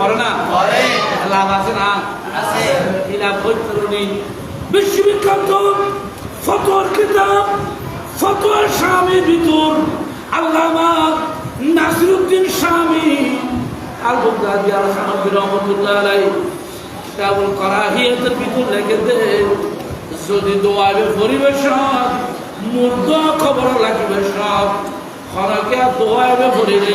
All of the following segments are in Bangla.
করে না? লাভ আছে না? লাভ হইতে বিশ্ববিখ্যাত ফতোয়ার কিতাব ফতোয়ার স্বামী ভিতর আল্লামা নাসিরুদ্দিন স্বামী আল বুগদাদি আল হানফি রহমতুল্লাহ আলাই কেবল করাহিয়াতের ভিতর লেগে দে যদি দোয়াবে পরিবেশন মুর্দ খবর লাগিবে সব খরকে দোয়াবে পড়িলে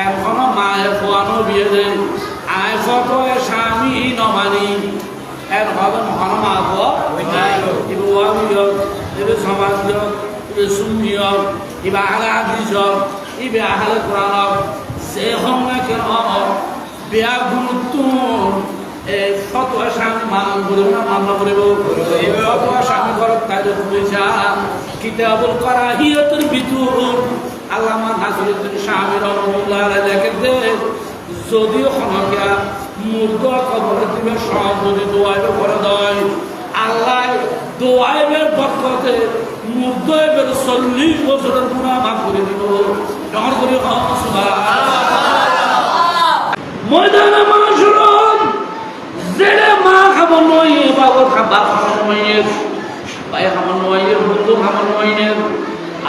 এখনও মায়ের খোয়ানো বিয়ে দেয় আয় ফত স্বামী নমানি। এর হবে মহান মা গো। ইবু ওয়ামিয় ইবু সমাজীয় ইবু সুন্নিয় ইবা আহলে হাদিস ইবে আহলে কোরআন যে হম না কেন বেয়া গুরুত্ব ফতোয়া স্বামী মান্য করিব না মান্য করিব এই ফতোয়া স্বামী ঘরত তাই বুঝা কিতাবুল করাহিয়তের ভিতর আল্লামা নাসিরুদ্দিন স্বামী রহমতুল্লাহ আলাইহি লেখেন যদিও খনকিয়া মুর্দ কবরে দিবে সব দোয়াইবে করে দেয়, আল্লাহ দোয়াইবের বরকতে মুর্দ এবার চল্লিশ বছরের গুণা মাফ করে দিব। ডর করি ময়দানে মানুষের জেলে মা খাব নয় বাবর খাবা খাব নয় ভাই খাব নয়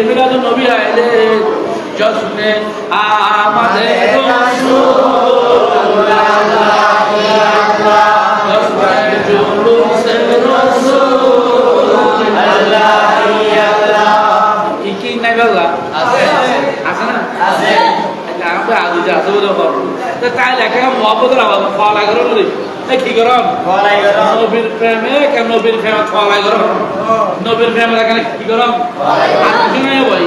সিদ্ধি মিলাদ নবী আইলে জশ্নে আমাদের আছে না? আছে। আমরা আদি যে আছে বলে তো তাই লেখা মহব্বতের আওয়াজ খাওয়া লাগে রে। কি গরম? নবীর প্রেমে কেন নবীর প্রেমে খাওয়া লাগে নবীর প্রেমে এখানে কি গরম? আর কিছু নাই ভাই।